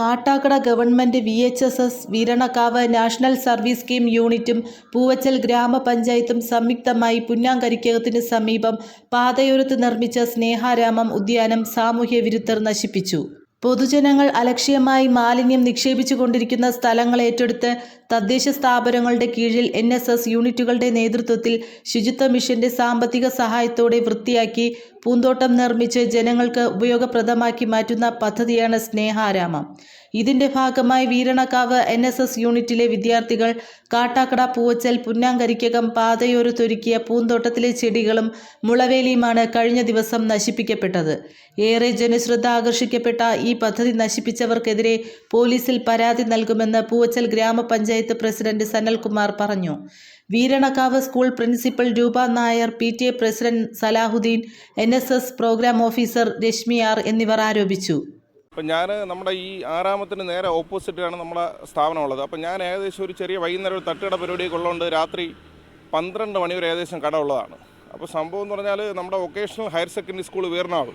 Kattakada government V H S S Veeranakavu national service scheme യൂണിറ്റും പൂവച്ചൽ ഗ്രാമപഞ്ചായത്തും സംയുക്തമായി പുന്നാങ്കരിക്കകത്തിന് സമീപം പാതയോരത്ത് നിർമ്മിച്ച സ്നേഹാരാമം ഉദ്യാനം സാമൂഹ്യ വിരുദ്ധർ നശിപ്പിച്ചു. പൊതുജനങ്ങൾ അലക്ഷ്യമായി മാലിന്യം നിക്ഷേപിച്ചു കൊണ്ടിരിക്കുന്ന സ്ഥലങ്ങൾ ഏറ്റെടുത്ത് തദ്ദേശ സ്ഥാപനങ്ങളുടെ കീഴിൽ എൻ എസ് എസ് യൂണിറ്റുകളുടെ നേതൃത്വത്തിൽ ശുചിത്വ മിഷന്റെ സാമ്പത്തിക സഹായത്തോടെ വൃത്തിയാക്കി പൂന്തോട്ടം നിർമ്മിച്ച് ജനങ്ങൾക്ക് ഉപയോഗപ്രദമാക്കി മാറ്റുന്ന പദ്ധതിയാണ് സ്നേഹാരാമം. ഇതിന്റെ ഭാഗമായി വീരണക്കാവ് എൻ എസ് എസ് യൂണിറ്റിലെ വിദ്യാർത്ഥികൾ കാട്ടാക്കട പൂവച്ചൽ പുന്നാങ്കരിക്കകം പാതയോരത്തൊരുക്കിയ പൂന്തോട്ടത്തിലെ ചെടികളും മുളവേലിയുമാണ് കഴിഞ്ഞ ദിവസം നശിപ്പിക്കപ്പെട്ടത്. ഏറെ ജനശ്രദ്ധ ആകർഷിക്കപ്പെട്ട ഈ പദ്ധതി നശിപ്പിച്ചവർക്കെതിരെ പോലീസിൽ പരാതി നൽകുമെന്ന് പൂവച്ചൽ ഗ്രാമപഞ്ചായത്ത് പ്രസിഡന്റ് സനൽകുമാർ പറഞ്ഞു. Veeranakavu school principal Roopa Nair P T A president Salahuddin N S S programme officer രശ്മിയാർ എന്നിവർ ആരോപിച്ചു. അപ്പം ഞാൻ നമ്മുടെ ഈ ആറാമത്തിന് നേരെ ഓപ്പോസിറ്റാണ് നമ്മുടെ സ്ഥാപനമുള്ളത്. അപ്പം ഞാൻ ഏകദേശം ഒരു ചെറിയ വൈകുന്നേരം ഒരു തട്ടുകട പരിപാടിയൊക്കെ ഉള്ളതുകൊണ്ട് രാത്രി പന്ത്രണ്ട് മണി വരെ ഏകദേശം കട ഉള്ളതാണ്. അപ്പോൾ സംഭവം എന്ന് പറഞ്ഞാൽ നമ്മുടെ വൊക്കേഷണൽ ഹയർ സെക്കൻഡറി സ്കൂൾ വീർനാവ്.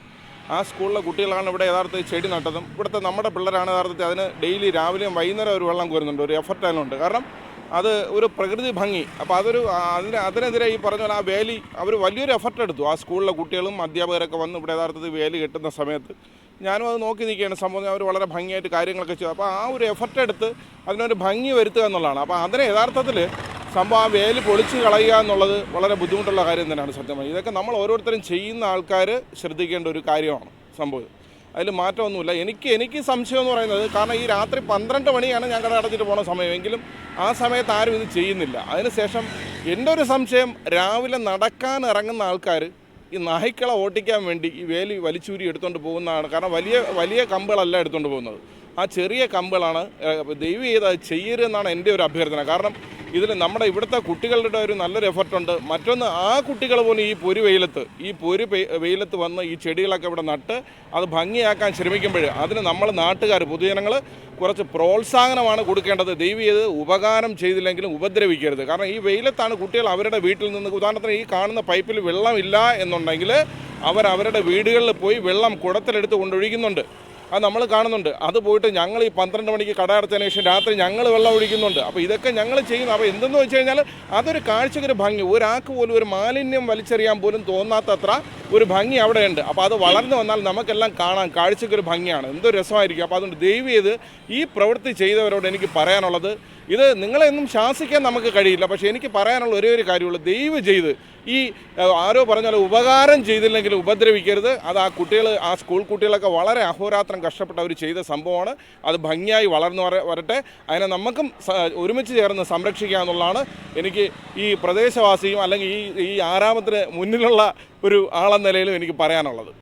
ആ സ്കൂളിലെ കുട്ടികളാണ് ഇവിടെ യഥാർത്ഥത്തിൽ ചെടി നട്ടതും ഇവിടുത്തെ നമ്മുടെ പിള്ളേരാണ് യഥാർത്ഥത്തിൽ അതിന് ഡെയിലി രാവിലെയും വൈകുന്നേരം ഒരു വെള്ളം കോരുന്നുണ്ട് ഒരു എഫർട്ട് അതിനുണ്ട് കാരണം അത് ഒരു പ്രകൃതി ഭംഗി. അപ്പോൾ അതൊരു അതിന് അതിനെതിരെ ഈ പറഞ്ഞ പോലെ ആ വേലി അവർ വലിയൊരു എഫർട്ട് എടുത്തു. ആ സ്കൂളിലെ കുട്ടികളും അധ്യാപകരൊക്കെ വന്ന് ഇവിടെ യഥാർത്ഥത്തിൽ വേലി കെട്ടുന്ന സമയത്ത് ഞാനും അത് നോക്കി നിൽക്കുകയാണ്. സംഭവം അവർ വളരെ ഭംഗിയായിട്ട് കാര്യങ്ങളൊക്കെ ചെയ്തു. അപ്പോൾ ആ ഒരു എഫർട്ട് എടുത്ത് അതിനൊരു ഭംഗി വരുത്തുക എന്നുള്ളതാണ്. അപ്പോൾ അതിനെ യഥാർത്ഥത്തിൽ സംഭവം വേലി പൊളിച്ച് കളയുക എന്നുള്ളത് വളരെ ബുദ്ധിമുട്ടുള്ള കാര്യം തന്നെയാണ് സത്യമായി ഇതൊക്കെ നമ്മൾ ഓരോരുത്തരും ചെയ്യുന്ന ആൾക്കാർ ശ്രദ്ധിക്കേണ്ട ഒരു കാര്യമാണ് സംഭവം. അതിൽ മാറ്റമൊന്നുമില്ല. എനിക്ക് എനിക്ക് സംശയം എന്ന് പറയുന്നത് കാരണം ഈ രാത്രി പന്ത്രണ്ട് മണിയാണ് ഞാൻ കട അടച്ചിട്ട് പോണ സമയമെങ്കിലും ആ സമയത്ത് ആരും ഇത് ചെയ്യുന്നില്ല. അതിനുശേഷം എന്റെ ഒരു സംശയം രാവിലെ നടക്കാൻ ഇറങ്ങുന്ന ആൾക്കാർ ഈ നായ്ക്കളെ ഓട്ടിക്കാൻ വേണ്ടി ഈ വേലി വലിച്ചൂരി എടുത്തുകൊണ്ട് പോകുന്നതാണ്. കാരണം വലിയ വലിയ കമ്പുകളല്ല എടുത്തുകൊണ്ട് പോകുന്നത്. ആ ചെറിയ കമ്പുകളാണ് ദൈവം ചെയ്ത് അത് ചെയ്യരുതെന്നാണ് എന്റെ ഒരു അഭ്യർത്ഥന. കാരണം ഇതിൽ നമ്മുടെ ഇവിടുത്തെ കുട്ടികളുടെ ഒരു നല്ലൊരു എഫർട്ടുണ്ട് മറ്റൊന്ന് ആ കുട്ടികൾ പോലും ഈ പൊരു വെയിലത്ത് ഈ പൊരു വെയിലത്ത് വന്ന് ഈ ചെടികളൊക്കെ ഇവിടെ നട്ട് അത് ഭംഗിയാക്കാൻ ശ്രമിക്കുമ്പോൾ അതിന് നമ്മൾ നാട്ടുകാർ പൊതുജനങ്ങൾ കുറച്ച് പ്രോത്സാഹനമാണ് കൊടുക്കേണ്ടത്. ദൈവം ചെയ്ത് ഉപകാരം ചെയ്തില്ലെങ്കിലും ഉപദ്രവിക്കരുത്. കാരണം ഈ വെയിലത്താണ് കുട്ടികൾ അവരുടെ വീട്ടിൽ നിന്ന് ഉദാഹരണത്തിന് ഈ കാണുന്ന പൈപ്പിൽ വെള്ളമില്ല എന്നുണ്ടെങ്കിൽ അവർ അവരുടെ വീടുകളിൽ പോയി വെള്ളം കുടത്തിലെടുത്ത് കൊണ്ടൊഴിക്കുന്നുണ്ട്. അത് നമ്മൾ കാണുന്നുണ്ട്. അത് പോയിട്ട് ഞങ്ങൾ ഈ പന്ത്രണ്ട് മണിക്ക് കട അടച്ചതിന് ശേഷം രാത്രി ഞങ്ങൾ വെള്ളം ഒഴിക്കുന്നുണ്ട്. അപ്പോൾ ഇതൊക്കെ ഞങ്ങൾ ചെയ്യുന്നു. അപ്പോൾ എന്തെന്ന് വെച്ച് കഴിഞ്ഞാൽ അതൊരു കാഴ്ചക്കൊരു ഭംഗി. ഒരാൾക്ക് പോലും ഒരു മാലിന്യം വലിച്ചെറിയാൻ പോലും തോന്നാത്തത്ര ഒരു ഭംഗി അവിടെയുണ്ട്. അപ്പോൾ അത് വളർന്നു വന്നാൽ നമുക്കെല്ലാം കാണാൻ കാഴ്ചക്കൊരു ഭംഗിയാണ്. എന്തൊരു രസമായിരിക്കും. അപ്പോൾ അതുകൊണ്ട് ദയവ് ഈ പ്രവൃത്തി ചെയ്തവരോട് എനിക്ക് പറയാനുള്ളത് ഇത് നിങ്ങളെയൊന്നും ശാസിക്കാൻ നമുക്ക് കഴിയില്ല. പക്ഷേ എനിക്ക് പറയാനുള്ള ഒരേ ഒരു കാര്യമുള്ളൂ. ദയവ് ചെയ്ത് ഈ ആരോ പറഞ്ഞാൽ ഉപകാരം ചെയ്തില്ലെങ്കിൽ ഉപദ്രവിക്കരുത്. അത് ആ കുട്ടികൾ ആ സ്കൂൾ കുട്ടികളൊക്കെ വളരെ അഹോരാത്രം കഷ്ടപ്പെട്ട് അവർ ചെയ്ത സംഭവമാണ്. അത് ഭംഗിയായി വളർന്നു വര വരട്ടെ. അതിനെ നമുക്കും ഒരുമിച്ച് ചേർന്ന് സംരക്ഷിക്കുക എന്നുള്ളതാണ് എനിക്ക് ഈ പ്രദേശവാസിയും അല്ലെങ്കിൽ ഈ ഈ ആരാമത്തിന് മുന്നിലുള്ള ഒരു ആളെന്ന നിലയിലും എനിക്ക് പറയാനുള്ളത്.